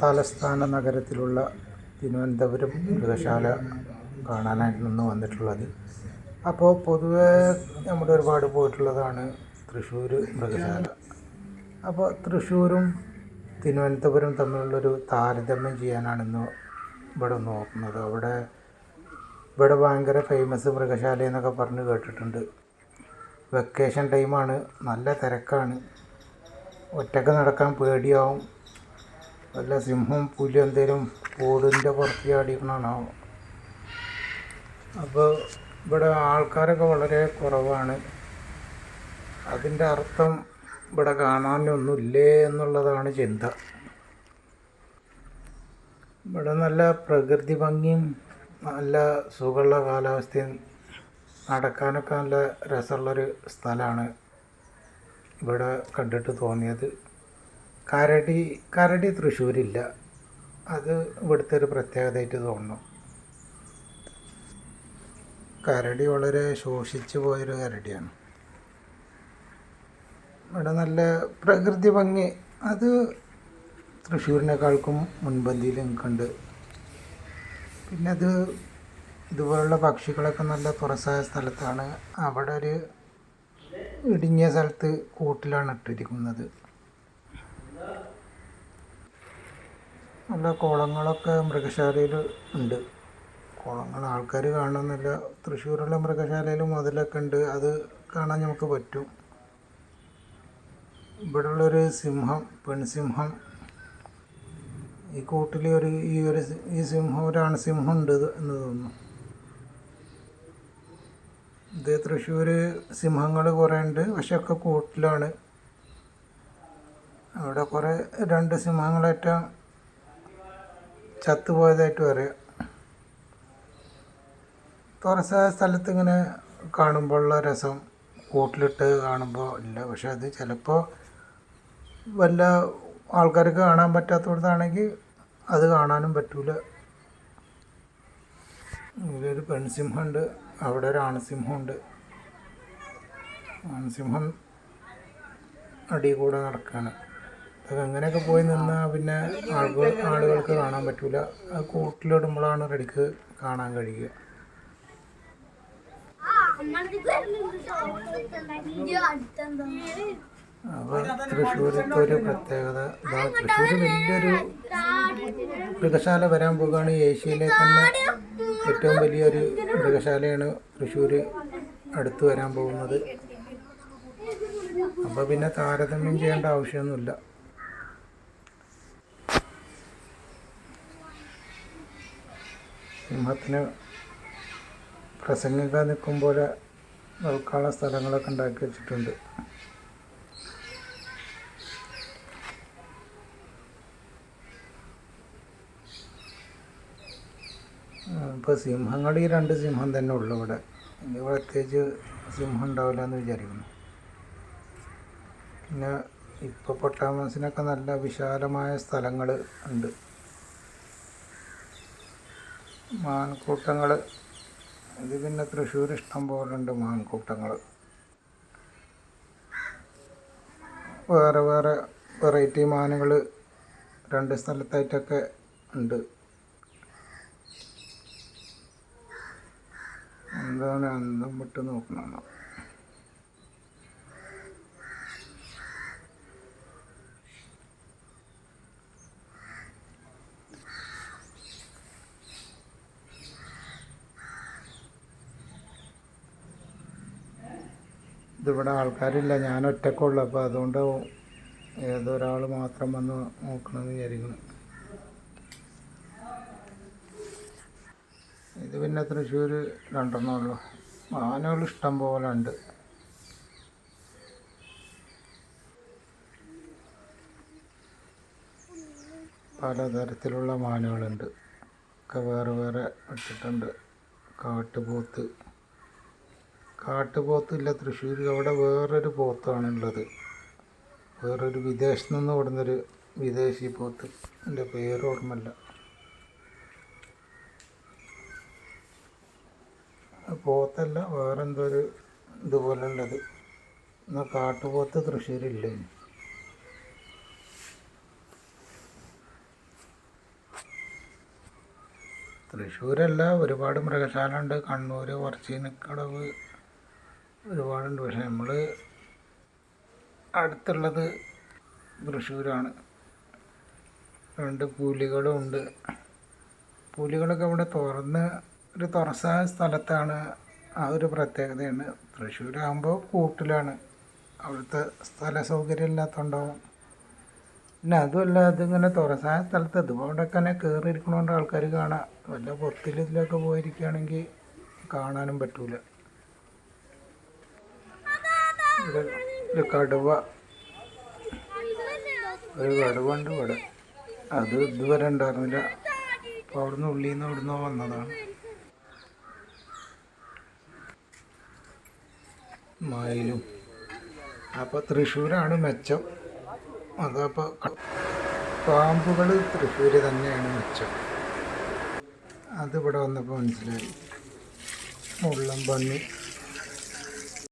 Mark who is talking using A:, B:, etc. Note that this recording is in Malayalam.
A: തലസ്ഥാന നഗരത്തിലുള്ള തിരുവനന്തപുരം മൃഗശാല കാണാനായിട്ടാണ് വന്നിട്ടുള്ളത്. അപ്പോൾ പൊതുവേ നമ്മൾ ഒരുപാട് പോയിട്ടുള്ളതാണ് തൃശ്ശൂർ മൃഗശാല. അപ്പോൾ തൃശ്ശൂരും തിരുവനന്തപുരം തമ്മിലുള്ളൊരു താരതമ്യം ചെയ്യാനാണ് ഇന്ന് ഇവിടെ നോക്കുന്നത്. അവിടെ ഇവിടെ ഭയങ്കര ഫേമസ് മൃഗശാല എന്നൊക്കെ പറഞ്ഞ് കേട്ടിട്ടുണ്ട്. വെക്കേഷൻ ടൈമാണ് നല്ല തിരക്കാണ്. ഒറ്റയ്ക്ക് നടക്കാൻ പേടിയാവും. വല്ല സിംഹം പുലി എന്തേലും കൂടിന്റെ പുറത്ത് ചാടിക്കണാണാവും അപ്പോൾ ഇവിടെ ആൾക്കാരൊക്കെ വളരെ കുറവാണ്. അതിന്റെ അർത്ഥം ഇവിടെ കാണാനൊന്നുമില്ലേ എന്നുള്ളതാണ് ചിന്ത. ഇവിടെ നല്ല പ്രകൃതി ഭംഗിയും നല്ല സുഖമുള്ള കാലാവസ്ഥയും നടക്കാനൊക്കെ നല്ല രസമുള്ളൊരു സ്ഥലമാണ് ഇവിടെ കണ്ടിട്ട് തോന്നിയത്. കരടി കരടി തൃശ്ശൂരില്ല. അത് ഇവിടുത്തെ ഒരു പ്രത്യേകതയായിട്ട് തോന്നുന്നു. കരടി വളരെ ശോഷിച്ചു പോയൊരു കരടിയാണ്. ഇവിടെ നല്ല പ്രകൃതി ഭംഗി. അത് തൃശ്ശൂരിനേക്കാൾക്കും മുൻപന്തിയിൽ നിൽക്കുന്നുണ്ട് പിന്നെ അത് ഇതുപോലുള്ള പക്ഷികളൊക്കെ നല്ല തുറസായ സ്ഥലത്താണ്. അവിടെ ഒരു ഇടുങ്ങിയ സ്ഥലത്ത് കൂട്ടിലാണ് ഇട്ടിരിക്കുന്നത്. നല്ല കുളങ്ങളൊക്കെ മൃഗശാലയിൽ ഉണ്ട്. കുളങ്ങൾ ആൾക്കാർ കാണണമെന്നില്ല. തൃശ്ശൂരുള്ള മൃഗശാലയിലും അതിലൊക്കെ ഉണ്ട്. അത് കാണാൻ നമുക്ക് പറ്റും. ഇവിടെയുള്ളൊരു സിംഹം പെൺസിംഹം. ഈ കൂട്ടിൽ ഒരു ഈ ഒരു ഈ സിംഹം ഒരു ആൺസിംഹം ഉണ്ട് എന്ന് തോന്നുന്നു. ഇത് തൃശ്ശൂർ സിംഹങ്ങൾ കുറേ ഉണ്ട്. പക്ഷെ ഒക്കെ കൂട്ടിലാണ്. അവിടെ കുറേ രണ്ട് സിംഹങ്ങളേറ്റം ചത്തുപോയതായിട്ട് പറയാം. തുറസായ സ്ഥലത്ത് ഇങ്ങനെ കാണുമ്പോഴുള്ള രസം കൂട്ടിലിട്ട് കാണുമ്പോൾ ഇല്ല. പക്ഷെ അത് ചിലപ്പോൾ വല്ല ആൾക്കാർക്ക് കാണാൻ പറ്റാത്തടത്താണെങ്കിൽ അത് കാണാനും പറ്റൂല. ഇതിലൊരു പെൺസിംഹമുണ്ട് അവിടെ ഒരു ആൺസിംഹമുണ്ട് ആൺസിംഹം അടി കൂടെ നടക്കുകയാണ് അങ്ങനെയൊക്കെ പോയി നിന്നാൽ പിന്നെ ആളുകൾ ആളുകൾക്ക് കാണാൻ പറ്റൂല. ആ കൂട്ടിലിടുമ്പോഴാണ് റെഡിക്ക് കാണാൻ കഴിയുക. അപ്പോൾ തൃശ്ശൂരത്തെ ഒരു പ്രത്യേകത തൃശ്ശൂർ വലിയൊരു മൃഗശാല വരാൻ പോകുകയാണ് ഏഷ്യയിലെ തന്നെ ഏറ്റവും വലിയൊരു മൃഗശാലയാണ് തൃശ്ശൂർ അടുത്ത് വരാൻ പോകുന്നത്. അപ്പോൾ പിന്നെ താരതമ്യം ചെയ്യേണ്ട ആവശ്യമൊന്നുമില്ല. സിംഹത്തിന് പ്രസംഗിക്കാൻ നിൽക്കുമ്പോൾ നിൽക്കാനുള്ള സ്ഥലങ്ങളൊക്കെ ഉണ്ടാക്കി വെച്ചിട്ടുണ്ട്. ഇപ്പോൾ സിംഹങ്ങൾ ഈ രണ്ട് സിംഹം തന്നെ ഉള്ളു ഇവിടെ. ഇനി പ്രത്യേകിച്ച് സിംഹം ഉണ്ടാവില്ല എന്ന് വിചാരിക്കുന്നു. പിന്നെ ഇപ്പോൾ പൊട്ടാമസിനൊക്കെ നല്ല വിശാലമായ സ്ഥലങ്ങൾ ഉണ്ട്. മാൻകൂട്ടങ്ങൾ ഇത് പിന്നെ തൃശ്ശൂർ ഇഷ്ടം പോലെ ഉണ്ട് മാൻകൂട്ടങ്ങൾ വേറെ വേറെ വെറൈറ്റി മാനുകൾ രണ്ട് സ്ഥലത്തായിട്ടൊക്കെ ഉണ്ട്. എന്താണ് അന്തം വിട്ട് നോക്കണം ഇതിവിടെ ആൾക്കാരില്ല. ഞാൻ ഒറ്റക്കുള്ളൂ. അപ്പോൾ അതുകൊണ്ട് ഏതൊരാൾ മാത്രം വന്ന് നോക്കണമെന്ന് വിചാരിക്കണം ഇത് പിന്നെ തൃശ്ശൂർ രണ്ടെണ്ണേ ഉള്ളൂ. ആനകൾ ഇഷ്ടം പോലെ ഉണ്ട്. പലതരത്തിലുള്ള മാനുകളുണ്ട്. ഒക്കെ വേറെ വേറെ ഇട്ടിട്ടുണ്ട്. കാട്ടുപോത്ത്. കാട്ടുപോത്തില്ല തൃശ്ശൂർ അവിടെ വേറൊരു പോത്താണുള്ളത്. വേറൊരു വിദേശത്ത് നിന്ന് ഓടുന്നൊരു വിദേശി പോത്ത്. എന്റെ പേര് ഓർമ്മയില്ല പോത്തല്ല വേറെന്തോ ഒരു ഇതുപോലെ ഉള്ളത് എന്നാൽ കാട്ടുപോത്ത് തൃശ്ശൂരില്ലേ. തൃശ്ശൂരല്ല ഒരുപാട് മൃഗശാല ഉണ്ട് കണ്ണൂർ പറശ്ശിനിക്കടവ് ഒരുപാടുണ്ട്. പക്ഷെ നമ്മൾ അടുത്തുള്ളത് തൃശ്ശൂരാണ്. രണ്ട് പുലികളും ഉണ്ട്. പുലികളൊക്കെ ഇവിടെ തുറന്ന് ഒരു തുറസായ സ്ഥലത്താണ് ആ ഒരു പ്രത്യേകതയാണ്. തൃശ്ശൂരാകുമ്പോൾ കൂട്ടിലാണ്. അവിടുത്തെ സ്ഥല സൗകര്യം ഇല്ലാത്തതുണ്ടാവും പിന്നെ അതുമല്ല അതിങ്ങനെ തുറസായ സ്ഥലത്ത് ഇതുകൊണ്ടൊക്കെ തന്നെ കയറിയിരിക്കണോണ്ട് ആൾക്കാർ കാണാം. വല്ല പൊത്തിലിതിലൊക്കെ പോയിരിക്കുകയാണെങ്കിൽ കാണാനും പറ്റൂല. ഒരു കടുവ. ഒരു കടുവ ഉണ്ട് ഇവിടെ. അത് ഇതുവരെ ഉണ്ടായിരുന്നില്ല. അപ്പോൾ അവിടുന്ന് ഉള്ളിൽ നിന്ന് ഇവിടുന്ന് വന്നതാണ്. മയിലും. അപ്പോൾ തൃശ്ശൂരാണ് മെച്ചം. അതപ്പോൾ പാമ്പുകൾ തൃശ്ശൂർ തന്നെയാണ് മെച്ചം. അതിവിടെ വന്നപ്പോൾ മനസ്സിലായി. മുള്ളം പന്നി